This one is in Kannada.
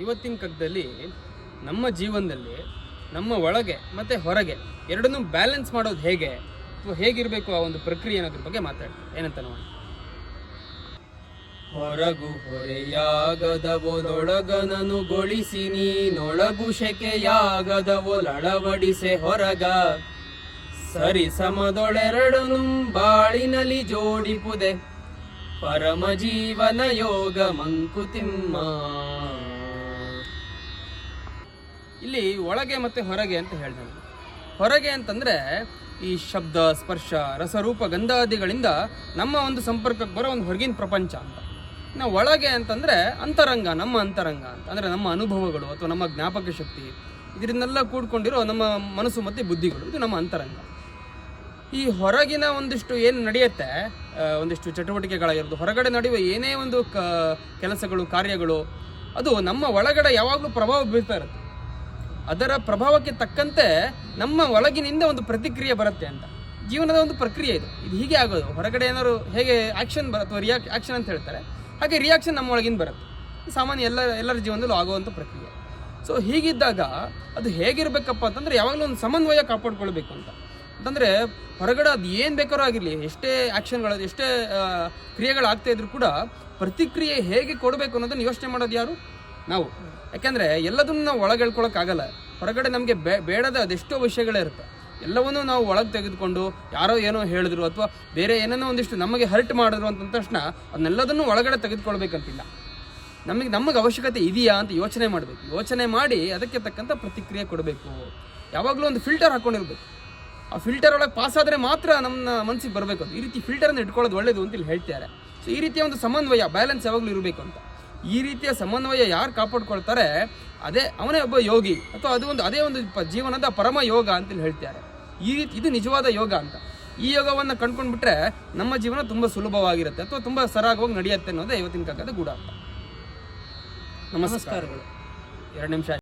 ಇವತ್ತಿನ ಕಗ್ಗದಲ್ಲಿ ನಮ್ಮ ಜೀವನದಲ್ಲಿ, ನಮ್ಮ ಒಳಗೆ ಮತ್ತು ಹೊರಗೆ ಎರಡನ್ನೂ ಬ್ಯಾಲೆನ್ಸ್ ಮಾಡೋದು ಹೇಗೆ, ಅಥವಾ ಹೇಗಿರಬೇಕು ಆ ಒಂದು ಪ್ರಕ್ರಿಯೆ ಅನ್ನೋದ್ರ ಬಗ್ಗೆ ಮಾತಾಡ್ತೀವಿ ಏನಂತ ನೋಡಿ ಹೊರಗು ಹೊರೆಯಾಗದವೊಳಗನನು ಗೊಳಿಸಿ ನೀನೊಳಗು ಶೆಕೆಯಾಗದವೋ ಲಳವಡಿಸೆ ಹೊರಗ. ಸರಿ ಸಮದೊಳೆರಡನು ಬಾಳಿನಲ್ಲಿ ಜೋಡಿಪುದೆ. ಪರಮ ಜೀವನ ಯೋಗ ಮಂಕುತಿಮ್ಮ. ಇಲ್ಲಿ ಒಳಗೆ ಮತ್ತು ಹೊರಗೆ ಅಂತ ಹೇಳ್ದೆ ಹೊರಗೆ ಅಂತಂದರೆ ಈ ಶಬ್ದ, ಸ್ಪರ್ಶ, ರಸರೂಪ ಗಂಧಾದಿಗಳಿಂದ ನಮ್ಮ ಒಂದು ಸಂಪರ್ಕಕ್ಕೆ ಬರೋ ಒಂದು ಹೊರಗಿನ ಪ್ರಪಂಚ ಅಂತ. ಇನ್ನು ಒಳಗೆ ಅಂತಂದರೆ ಅಂತರಂಗ, ನಮ್ಮ ಅಂತರಂಗ ಅಂತ. ಅಂದರೆ ನಮ್ಮ ಅನುಭವಗಳು ಅಥವಾ ನಮ್ಮ ಜ್ಞಾಪಕ ಶಕ್ತಿ. ಇದರಿಂದೆಲ್ಲ ಕೂಡ್ಕೊಂಡಿರೋ ನಮ್ಮ ಮನಸ್ಸು ಮತ್ತು ಬುದ್ಧಿಗಳು. ಇದು ನಮ್ಮ ಅಂತರಂಗ. ಈ ಹೊರಗಿನ ಒಂದಿಷ್ಟು ಏನು ನಡೆಯುತ್ತೆ ಒಂದಿಷ್ಟು ಚಟುವಟಿಕೆಗಳಾಗಿರೋದು ಹೊರಗಡೆ ನಡೆಯುವ ಏನೇ ಒಂದು ಕೆಲಸಗಳು, ಕಾರ್ಯಗಳು, ಅದು ನಮ್ಮ ಒಳಗಡೆ ಯಾವಾಗಲೂ ಪ್ರಭಾವ ಬೀರ್ತಾ ಇರುತ್ತೆ. ಅದರ ಪ್ರಭಾವಕ್ಕೆ ತಕ್ಕಂತೆ ನಮ್ಮ ಒಳಗಿನಿಂದ ಒಂದು ಪ್ರತಿಕ್ರಿಯೆ ಬರುತ್ತೆ ಅಂತ. ಜೀವನದ ಒಂದು ಪ್ರಕ್ರಿಯೆ ಇದು. ಇದು ಹೀಗೆ ಆಗೋದು. ಹೊರಗಡೆ ಏನಾದ್ರು ಹೇಗೆ ಆಕ್ಷನ್ ಬರುತ್ತೆ ರಿಯಾಕ್ ಆಕ್ಷನ್ ಅಂತ ಹೇಳ್ತಾರೆ. ಹಾಗೆ ರಿಯಾಕ್ಷನ್ ನಮ್ಮ ಒಳಗಿನ ಬರುತ್ತೆ. ಸಾಮಾನ್ಯ ಎಲ್ಲ ಎಲ್ಲರ ಜೀವನದಲ್ಲೂ ಆಗುವಂಥ ಪ್ರಕ್ರಿಯೆ. ಸೊ ಹೀಗಿದ್ದಾಗ ಅದು ಹೇಗಿರಬೇಕಪ್ಪ ಅಂತಂದರೆ ಯಾವಾಗಲೂ ಒಂದು ಸಮನ್ವಯ ಕಾಪಾಡ್ಕೊಳ್ಬೇಕು ಅಂತ. ಅಂತಂದರೆ ಹೊರಗಡೆ ಅದು ಏನು ಬೇಕಾದ್ರೂ ಆಗಿರಲಿ, ಎಷ್ಟೇ ಆ್ಯಕ್ಷನ್ಗಳು ಎಷ್ಟೇ ಕ್ರಿಯೆಗಳು ಕ್ರಿಯೆಗಳಾಗ್ತಾ ಇದ್ರು ಕೂಡ ಪ್ರತಿಕ್ರಿಯೆ ಹೇಗೆ ಕೊಡಬೇಕು ಅನ್ನೋದನ್ನು ಯೋಚನೆ ಮಾಡೋದು ಯಾರು? ನಾವು. ಯಾಕೆಂದರೆ ಎಲ್ಲದನ್ನು ನಾವು ಒಳಗೆ ಹೇಳ್ಕೊಳಕ್ಕಾಗಲ್ಲ. ಹೊರಗಡೆ ನಮಗೆ ಬೇಡದ ಅದೆಷ್ಟೋ ವಿಷಯಗಳೇ ಇರುತ್ತೆ. ಎಲ್ಲವನ್ನೂ ನಾವು ಒಳಗೆ ತೆಗೆದುಕೊಂಡು ಯಾರೋ ಏನೋ ಹೇಳಿದ್ರು ಅಥವಾ ಬೇರೆ ಏನೇನೋ ಒಂದಿಷ್ಟು ನಮಗೆ ಹರ್ಟ್ ಮಾಡಿದ್ರು ಅಂತ ತಕ್ಷಣ ಅದನ್ನೆಲ್ಲದನ್ನು ಒಳಗಡೆ ತೆಗೆದುಕೊಳ್ಬೇಕಂತಿಲ್ಲ. ನಮಗೆ ನಮಗೆ ಅವಶ್ಯಕತೆ ಇದೆಯಾ ಅಂತ ಯೋಚನೆ ಮಾಡಬೇಕು. ಯೋಚನೆ ಮಾಡಿ ಅದಕ್ಕೆ ತಕ್ಕಂಥ ಪ್ರತಿಕ್ರಿಯೆ ಕೊಡಬೇಕು. ಯಾವಾಗಲೂ ಒಂದು ಫಿಲ್ಟರ್ ಹಾಕ್ಕೊಂಡಿರ್ಬೇಕು ಆ ಫಿಲ್ಟರ್ ಒಳಗೆ ಪಾಸ್ ಆದರೆ ಮಾತ್ರ ನಮ್ಮ ಮನಸ್ಸಿಗೆ ಬರಬೇಕು ಈ ರೀತಿ ಫಿಲ್ಟರ್ನ ಇಟ್ಕೊಳ್ಳೋದು ಒಳ್ಳೇದು ಅಂತ ಇಲ್ಲಿ ಹೇಳ್ತಾರೆ ಸೊ ಈ ರೀತಿಯ ಒಂದು ಸಮನ್ವಯ, ಬ್ಯಾಲೆನ್ಸ್ ಯಾವಾಗಲೂ ಇರಬೇಕು ಅಂತ. ಈ ರೀತಿಯ ಸಮನ್ವಯ ಯಾರು ಕಾಪಾಡ್ಕೊಳ್ತಾರೆ ಅದೇ ಅವನೇ ಒಬ್ಬ ಯೋಗಿ ಅಥವಾ ಅದು ಒಂದು ಅದೇ ಒಂದು ಜೀವನದ ಪರಮ ಯೋಗ ಅಂತೇಳಿ ಹೇಳ್ತಾರೆ ಈ ರೀತಿ ಇದು ನಿಜವಾದ ಯೋಗ ಅಂತ. ಈ ಯೋಗವನ್ನು ಕಂಡ್ಕೊಂಡ್ಬಿಟ್ರೆ ನಮ್ಮ ಜೀವನ ತುಂಬ ಸುಲಭವಾಗಿರುತ್ತೆ ಅಥವಾ ತುಂಬ ಸರಾಗವಾಗಿ ನಡೆಯುತ್ತೆ ಅನ್ನೋದೇ ಇವತ್ತಿನ ಕಾಗದ ಗೂಢ ಅಂತ ನಮಸ್ಕಾರಗಳು. ಎರಡು ನಿಮಿಷ